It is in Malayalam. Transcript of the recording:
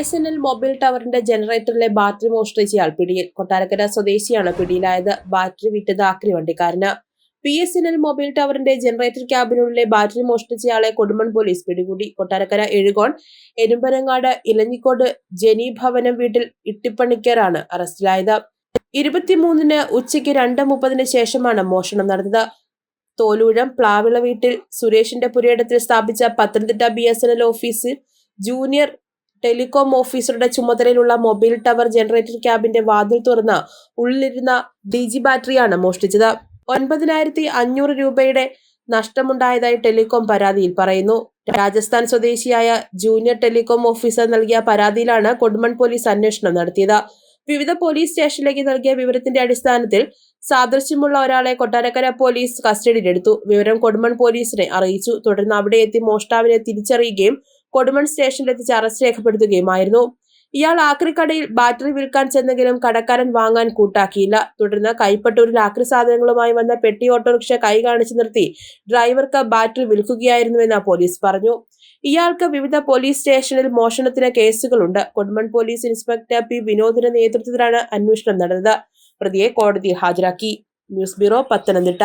എസ് എൻ എൽ മൊബൈൽ ടവറിന്റെ ജനറേറ്ററിലെ ബാറ്ററി മോഷ്ടിച്ചയാൾ പിടിയിൽ. കൊട്ടാരക്കര സ്വദേശിയാണ് പിടിയിലായത്. ബാറ്ററി വിറ്റത് ആക്രി വണ്ടിക്കാരന്. B S N L mobile ടവറിന്റെ generator ക്യാബിനുള്ളിലെ ബാറ്ററി മോഷ്ടിച്ചയാളെ കൊടുമൺ പോലീസ് പിടികൂടി. കൊട്ടാരക്കര എഴുകോൺ എരുമ്പരങ്ങാട് ഇലഞ്ഞിക്കോട് ജനി ഭവനം വീട്ടിൽ ഇട്ടിപ്പണിക്കരാണ് അറസ്റ്റിലായത്. ഇരുപത്തിമൂന്നിന് ഉച്ചയ്ക്ക് രണ്ട് മുപ്പതിന് ശേഷമാണ് മോഷണം നടന്നത്. തോലൂഴം പ്ലാവിള വീട്ടിൽ സുരേഷിന്റെ പുരയിടത്തിൽ സ്ഥാപിച്ച Pathanamthitta B S N L ഓഫീസിൽ ജൂനിയർ ടെലികോം ഓഫീസറുടെ ചുമതലയിലുള്ള മൊബൈൽ ടവർ ജനറേറ്റർ ക്യാബിന്റെ വാതിൽ തുറന്ന് ഉള്ളിലിരുന്ന ഡിജി ബാറ്ററിയാണ് മോഷ്ടിച്ചത്. ഒൻപതിനായിരത്തി അഞ്ഞൂറ് രൂപയുടെ നഷ്ടമുണ്ടായതായി ടെലികോം പരാതിയിൽ പറയുന്നു. രാജസ്ഥാൻ സ്വദേശിയായ ജൂനിയർ ടെലികോം ഓഫീസർ നൽകിയ പരാതിയിലാണ് കൊടുമൺ പോലീസ് അന്വേഷണം നടത്തിയത്. വിവിധ പോലീസ് സ്റ്റേഷനിലേക്ക് നൽകിയ വിവരത്തിന്റെ അടിസ്ഥാനത്തിൽ സാദൃശ്യമുള്ള ഒരാളെ കൊട്ടാരക്കര പോലീസ് കസ്റ്റഡിയിലെടുത്തു. വിവരം കൊടുമൺ പോലീസിനെ അറിയിച്ചു. തുടർന്ന് അവിടെ എത്തി മോഷ്ടാവിനെ തിരിച്ചറിയുകയും കൊടുമൺ സ്റ്റേഷനിലെത്തിച്ച് അറസ്റ്റ് രേഖപ്പെടുത്തുകയുമായിരുന്നു. ഇയാൾ ആക്രിക്കടയിൽ ബാറ്ററി വിൽക്കാൻ ചെന്നെങ്കിലും കടക്കാരൻ വാങ്ങാൻ കൂട്ടാക്കിയില്ല. തുടർന്ന് കൈപ്പട്ടൂരിൽ ആക്രി സാധനങ്ങളുമായി വന്ന പെട്ടി ഓട്ടോറിക്ഷ കൈ കാണിച്ചു നിർത്തി ഡ്രൈവർക്ക് ബാറ്ററി വിൽക്കുകയായിരുന്നുവെന്ന് പോലീസ് പറഞ്ഞു. ഇയാൾക്ക് വിവിധ പോലീസ് സ്റ്റേഷനിൽ മോഷണത്തിന് കേസുകളുണ്ട്. കൊടുമൺ പോലീസ് ഇൻസ്പെക്ടർ പി വിനോദിന്റെ നേതൃത്വത്തിലാണ് അന്വേഷണം നടന്നത്. പ്രതിയെ കോടതിയിൽ ഹാജരാക്കി. News bureau Pathanamthitta.